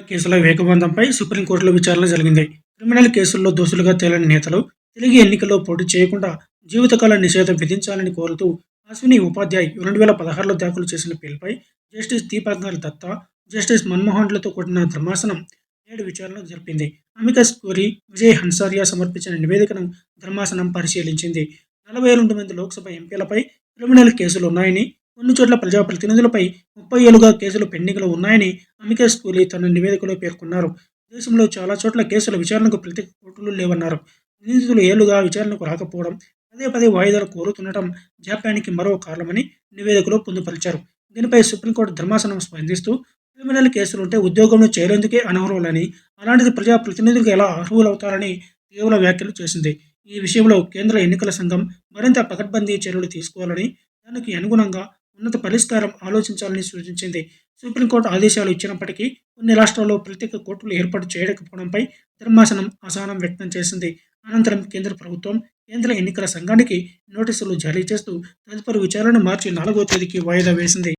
కేసుల వేగవంతంపై సుప్రీంకోర్టులో విచారణ జరిగింది. క్రిమినల్ కేసుల్లో దోషులుగా తేలని నేతలు తిరిగి ఎన్నికల్లో పోటీ చేయకుండా జీవితకాల నిషేధం విధించాలని కోరుతూ అశ్విని ఉపాధ్యాయ్ రెండు వేల పదహారులో దాఖలు చేసిన పిల్పై జస్టిస్ దీపాంకర్ దత్తా జస్టిస్ మన్మోహన్లతో కూడిన ధర్మాసనం నేడు విచారణ జరిపింది. అమికస్ కోరి విజయ్ హన్సారియా సమర్పించిన నివేదికను ధర్మాసనం పరిశీలించింది. నలభై రెండు మంది లోక్సభ ఎంపీలపై క్రిమినల్ కేసులు ఉన్నాయని కొన్ని చోట్ల ప్రజాప్రతినిధులపై ముప్పై ఏళ్ళుగా కేసులు పెండింగ్లో ఉన్నాయని అమికేష్ కూలీ తన నివేదికలో పేర్కొన్నారు. దేశంలో చాలా చోట్ల కేసుల విచారణకు ప్రత్యేక కోర్టులు లేవన్నారు. నిందితులు ఏళ్ళుగా విచారణకు రాకపోవడం పదే పదే వాయిదాలు కోరుతుండటం జాప్యానికి మరో కారణమని నివేదికలో పొందుపరిచారు. దీనిపై సుప్రీంకోర్టు ధర్మాసనం స్పందిస్తూ క్రిమినల్ కేసులుంటే ఉద్యోగంలో చేరేందుకే అనర్హులని అలాంటిది ప్రజాప్రతినిధులకు ఎలా అర్హులవుతారని తీవ్ర వ్యాఖ్యలు చేసింది. ఈ విషయంలో కేంద్ర ఎన్నికల సంఘం మరింత పకడ్బందీ చర్యలు తీసుకోవాలని దానికి అనుగుణంగా ఉన్నత పరిష్కారం ఆలోచించాలని సూచించింది. సుప్రీంకోర్టు ఆదేశాలు ఇచ్చినప్పటికీ కొన్ని రాష్ట్రాల్లో ప్రత్యేక కోర్టులు ఏర్పాటు చేయకపోవడంపై ధర్మాసనం అసహనం వ్యక్తం చేసింది. అనంతరం కేంద్ర ప్రభుత్వం కేంద్ర ఎన్నికల సంఘానికి నోటీసులు జారీ చేస్తూ తదుపరి విచారణ మార్చి నాలుగో తేదీకి వాయిదా వేసింది.